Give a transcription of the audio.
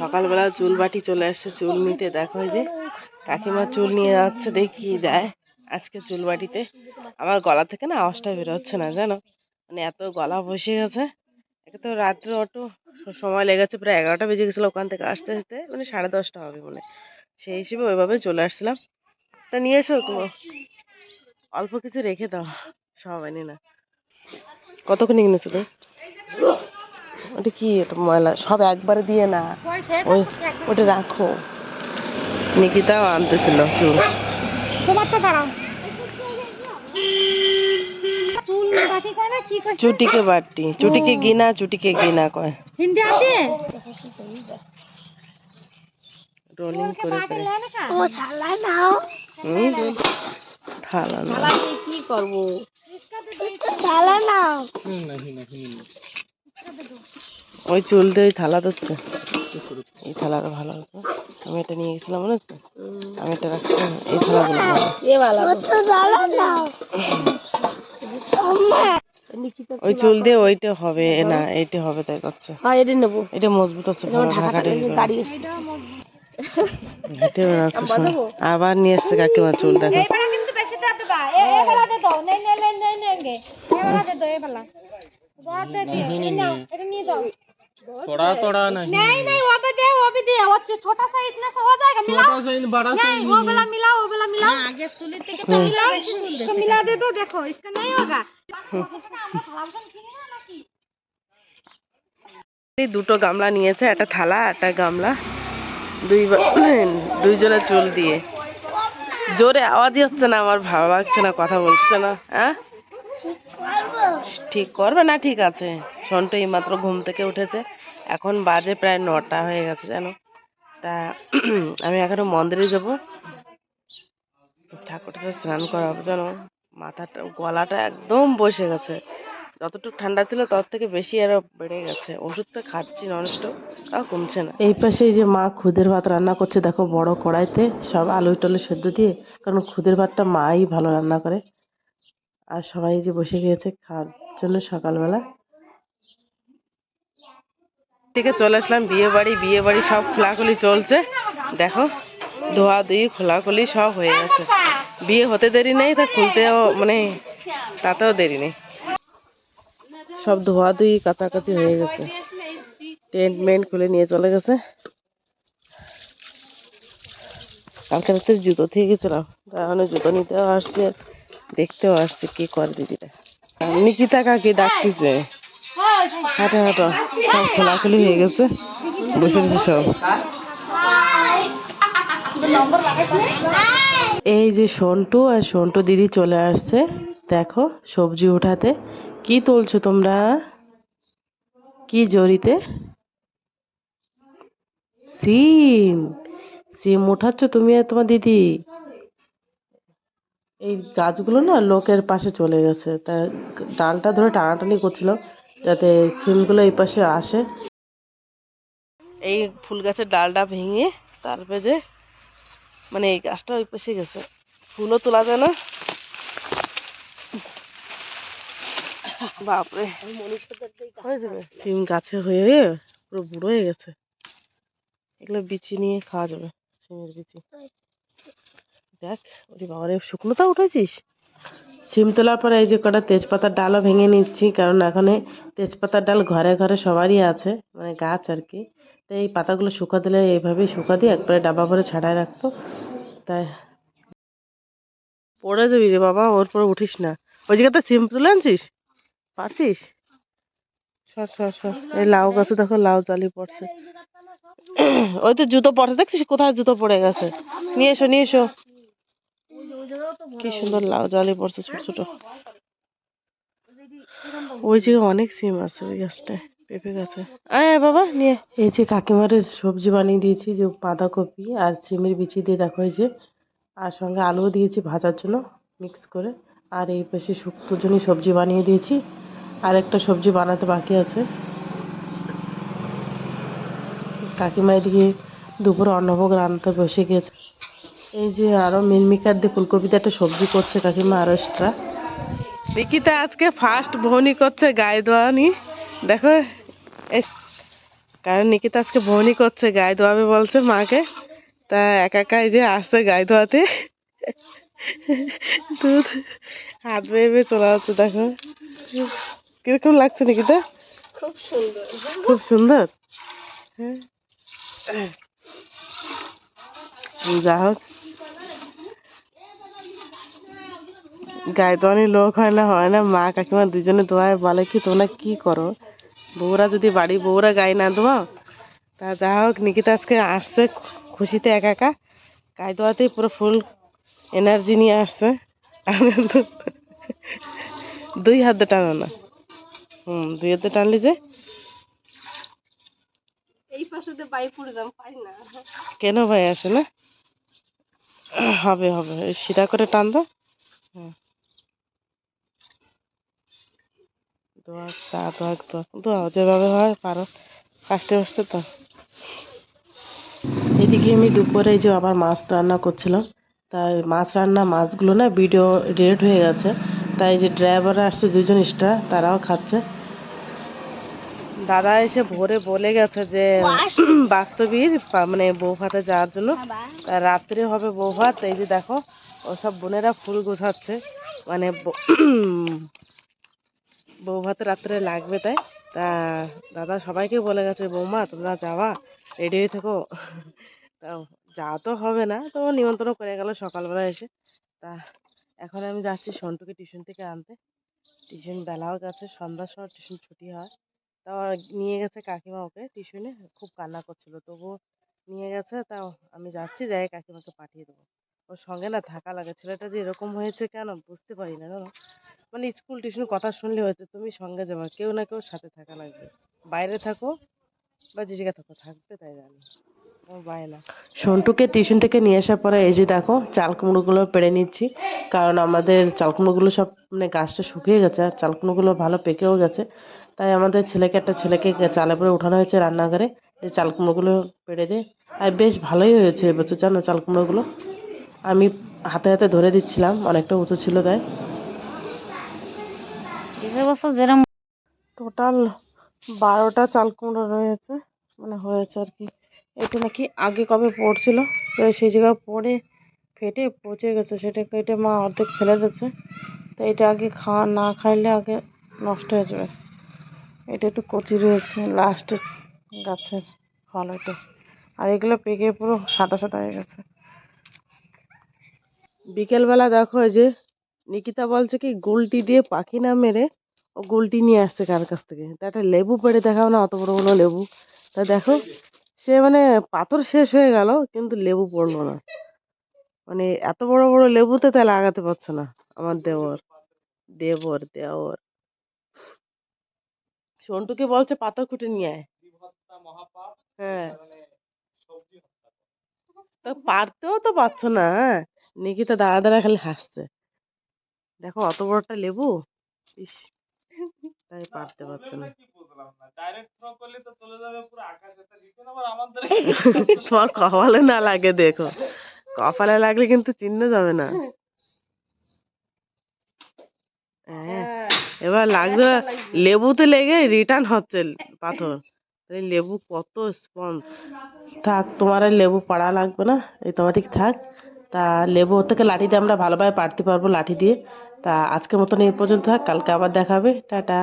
সকালবেলা চুল বাটি চলে আসছে, চুল নিতে। দেখো যে কাকিমা চুল নিয়ে যাচ্ছে, দেখি যায় আজকে চুল বাটিতে। আমার গলা থেকে না আওয়াজটা বেরোচ্ছে না, জানো? মানে এত গলা বসে গেছে। একে তো রাত্রে অটো, সময় লেগেছে, প্রায় এগারোটা বেজে গেছিল ওখান থেকে আসতে আসতে মানে সাড়ে দশটা হবে মনে সেই হিসেবে ওইভাবে চলে আসছিলাম। তা নিয়ে এসো অল্প কিছু রেখে দাও, সব আনি না। কতক্ষণ কিনেছো তো ওটা কি ওটা ময়লা? সব একবারে দিয়ে না। ওই ওটা রাখো। নিকিতাও আনতেছিল চুল। তোমারটা দাঁড়াও। না চুটিকে বাটি। চুটিকে গিনা চুটিকে গিনা কয়। হিন্দি আতে রোলিং করে করে। ও শালা নাও। থালা কি করব? শালা নাও। ওই চুল দিয়ে ওই থালা দিচ্ছে এই থালাটা ভালো হতো আমি এটা নিয়ে গেছিলাম মনে আছে আমি এটা রাখছিলাম এই থালাগুলো ওই চুল দিয়ে ওইটা হবে না এইটা হবে তাই করছে। হ্যাঁ এটা নেব। এটা মজবুত আছে গাড়ি। আবার নিয়ে এসছে কাকিমা চুল দেখো। এবারে কিন্তু বেশি দাও দেবা। এ এবারে দে দাও নে নে নে নে নে গে এবারে দে थोड़ा थोड़ा नहीं नहीं नहीं वो भी दे वो भी दे वो छोटा सा इतना सा हो जाएगा मिला छोटा सा इन बड़ा सा नहीं वो वाला मिला वो वाला मिला हां आगे सुने थे तो मिला तो मिला दे दो देखो इसका नहीं होगा দুটো গামলা নিয়েছে একটা থালা একটা গামলা দুই দুইজনের চুল দিয়ে জোরে আওয়াজই হচ্ছে না আমার ভালো লাগছে না কথা বলছে না হ্যাঁ ঠিক করবে না, ঠিক আছে। সন্টু এইমাত্র ঘুম থেকে উঠেছে। এখন বাজে প্রায় নটা হয়ে গেছে, জানো? তা আমি এখনও মন্দিরে যাব। ঠাকুরটা স্নান করাবো, জানো? মাথাটা, গলাটা একদম বসে গেছে। যতটুকু ঠান্ডা ছিল তার থেকে বেশি আরও বেড়ে গেছে। ওষুধ তো খাচ্ছি নষ্ট তাও কমছে না। এই পাশে যে মা খুদের ভাত রান্না করছে, দেখো বড় কড়াইতে সব আলু টলু সেদ্ধ দিয়ে, কারণ খুদের ভাতটা মাই ভালো রান্না করে। আর সবাই যে বসে গিয়েছে খাওয়ার জন্য সকালবেলা। থেকে চলে আসলাম, বিয়ে বাড়ি বিয়ে বাড়ি সব খোলাখুলি চলছে। দেখো ধোয়া ধুই খোলাখুলি সব হয়ে গেছে। বিয়ে হতে দেরি নেই, তা খুলতেও মানে তাতেও দেরি নেই। সব ধোয়া ধুই কাছাকাছি হয়ে গেছে। টেন্ট মেন্ট খুলে নিয়ে চলে গেছে। কালকে রাতে জুতো থেকে গেছিলাম, তার জুতো নিতেও আসছে। দেখতেও আসছে কি করে দিদিটা আর নিকিতা কাকি ডাকতেছে? হাঁটো হাঁটো সব খোলাখুলি হয়ে গেছে। বসে রয়েছে সব। এই যে সন্টু আর সন্টু দিদি চলে আসছে, দেখো সবজি উঠাতে। কি তুলছো তোমরা? কি জড়িতে? সিম। সিম উঠাচ্ছ তুমি আর তোমার দিদি? এই গাছগুলো না লোকের পাশে চলে গেছে। তা ডালটা ধরে টানাটানি করছিল যাতে সিমগুলো এই পাশে আসে। এই ফুল গাছের ডালটা ভেঙে তারপরে যে মানে এই গাছটা ওই পাশে গেছে। ফুলও তোলা যায় না। বাপরে। হয়ে যাবে। সিম গাছে হয়ে পুরো বুড়ো হয়ে গেছে। এগুলো বিচি নিয়ে খাওয়া যাবে, সিমের বিচি। দেখ, ওরে বাবারে, শুকনোটা উঠেছিস? সিম তোলার পরে এই যে কটা তেজপাতার ডালও ভেঙে নিচ্ছি, কারণ এখানে তেজপাতার ডাল ঘরে ঘরে সবারই আছে মানে গাছ আর কি। তো এই পাতাগুলো শুকা দিলে এইভাবেই শুকা দিয়ে একবারে ডাবা ভরে ছাড়াই রাখতো তাই। পড়ে যাবি রে বাবা, ওর পরে উঠিস না। ওই জায়গাতে সিম তুলে আনছিস? পারছিস? সর সর সর এই লাউ গাছে দেখো, লাউ জালি পড়ছে। ওই তো জুতো পড়ছে, দেখছিস কোথায় জুতো পড়ে গেছে? নিয়ে এসো নিয়ে এসো। কি সুন্দর লাউ জালি পড়ছে ছোট ছোট। ওই যে অনেক সিম আছে ওই গাছটায় পেঁপে গাছে। আয় বাবা নিয়ে। এই যে কাকিমারের সবজি বানিয়ে দিয়েছি যে বাঁধাকপি আর সিমের বিচি দিয়ে দেখো এই যে। আর সঙ্গে আলুও দিয়েছি ভাজার জন্য মিক্স করে। আর এই পাশে শুক্তোর জন্য সবজি বানিয়ে দিয়েছি। আর একটা সবজি বানাতে বাকি আছে। কাকিমা এদিকে দুপুরে অন্নভোগ রান্নাতে বসে গেছে। এই যে আরও মিলমিকার দিয়ে ফুলকপিতে একটা সবজি করছে কাকিমা আরও এক্সট্রা নিকিতা আজকে ফার্স্ট ভনি করছে গায়ে দোয়ানি দেখো কারণ নিকিতা আজকে বহনি করছে গায়ে দোয়াবে বলছে মাকে। তা একা একা এই যে আসছে গায়ে ধোয়াতে দুধ হাত বেয়ে বেয়ে চলে যাচ্ছে দেখো। কীরকম লাগছে নিকিতা? খুব সুন্দর। খুব সুন্দর? হ্যাঁ। যা হোক। অনেক লোক হয় না হয় না। মা কাকিমা দুজনে দোয়ায় বলে কি তোমরা কি করো? বউরা যদি বাড়ি বউরা গায়ে না দোয়াও তা যা হোক নিকিতা আজকে আসছে খুশিতে একা একা। গায়ে দোয়াতেই পুরো ফুল এনার্জি নিয়ে আসছে। আমি দুই হাতে টানো না। হুম দুই হাতে টানলি যে। কেন ভাই আসে না? হবে হবে সিধা করে টান দাও। হুম। দোয়া চা দোয়া দোয়া যেভাবে হয় পারো ফার্স্টে ফার্স্টে তো এদিকে আমি দুপুরে যে আবার মাছ রান্না করছিলাম, তাই মাছ রান্না মাছগুলো না ভিডিও রেড হয়ে গেছে, তাই যে ড্রাইভার আসছে, দুজন এক্সট্রা তারাও খাচ্ছে। দাদা এসে ভোরে বলে গেছে যে বাস্তবীর মানে বউ ভাতে যাওয়ার জন্য। রাত্রে হবে বউ ভাত এই যে দেখো, ওসব বোনেরা ফুল গোছাচ্ছে। মানে বউ ভাতে রাত্রে লাগবে তাই? তা দাদা সবাইকে বলে গেছে, বৌমা, তোমরা যাওয়া রেডি হয়ে থেকো। তা যাওয়া তো হবে না, তো নিমন্ত্রণ করে গেল সকালবেলা এসে। তা এখন আমি যাচ্ছি সন্টুকে টিউশন থেকে আনতে। টিউশন বেলাও গেছে, সন্ধ্যার সময় টিউশন ছুটি হয়। তা নিয়ে গেছে কাকিমা ওকে টিউশনে খুব কান্না করছিল, তবুও নিয়ে গেছে। তাও আমি যাচ্ছি, যাই কাকিমাকে পাঠিয়ে দেবো। ওর সঙ্গে না থাকা লাগে। ছেলেটা যে এরকম হয়েছে কেন? বুঝতে পারি না, জানো? মানে স্কুল টিউশন কথা শুনলে হয়েছে, তুমি সঙ্গে যাবা, কেউ না কেউ সাথে থাকা লাগবে। বাইরে থাকো বা যে জায়গায় থাকো, থাকবে তাই জানি। সন্টুকে টিউশন থেকে নিয়ে আসার পরে, এই যে দেখো চাল কুমড়োগুলো পেড়ে নিচ্ছি। কারণ আমাদের চাল কুমড়োগুলো সব মানে গাছটা শুকিয়ে গেছে, আর চাল কুমড়োগুলো ভালো পেকেও গেছে। তাই আমাদের ছেলেকে একটা ছেলেকে চালে পরে উঠানো হয়েছে রান্নাঘরে। এই চাল কুমড়োগুলো পেড়ে দিয়ে আর বেশ ভালোই হয়েছে এবছর জানো চাল কুমড়োগুলো আমি হাতে হাতে ধরে দিচ্ছিলাম অনেকটা উঁচু ছিল তাই। টোটাল বারোটা চাল কুমড়ো রয়েছে মানে হয়েছে আর কি। এটা নাকি আগে কবে পড়ছিল? তো সেই জায়গায় পড়ে ফেটে পচে গেছে সেটা কেটে মা অর্ধেক ফেলে দিচ্ছে তো এটা আগে খাওয়া না খাইলে আগে নষ্ট হয়ে যাবে। এটা একটু কচি রয়েছে লাস্টের গাছের ফল এটা। আর এগুলো পেকে পুরো সাদা সাদা হয়ে গেছে। বিকেলবেলা দেখো যে নিকিতা বলছে কি, গুলটি দিয়ে পাখি না মেরে ও গুলটি নিয়ে আসছে কার কাছ থেকে? তা একটা লেবু পেড়ে দেখাও না, অত বড় বড় লেবু। তা দেখো, সে মানে পাথর শেষ হয়ে গেল, কিন্তু লেবু পড়ল না। মানে এত বড় বড় লেবুতে তাহলে লাগাতে পারছ না আমার দেওর। দেবর, দেওর। সন্টুকে বলছে পাথর খুঁটে নিয়ে আয়। হ্যাঁ। তো পারতেও তো পারছ না হ্যাঁ। নিকিতা দাঁড়া দাঁড়া খালি হাসছে। দেখো অত বড়টা লেবু? ইস তাই পারতে পারছে না। তোমার কপালে না লাগে দেখো। কপালে লাগলে কিন্তু চিহ্ন যাবে না। হ্যাঁ এবার লাগছে লেবুতে লেগে রিটার্ন হচ্ছে পাথর। লেবু কত স্পঞ্জ থাক তোমার আর লেবু পাড়া লাগবে না। এই তোমার ঠিক থাক। তা লেবু থেকে লাঠি দিয়ে আমরা ভালোভাবে পাড়তে পারব লাঠি দিয়ে। তা আজকের মতন এই পর্যন্ত থাক, কালকে আবার দেখাবে টাটা।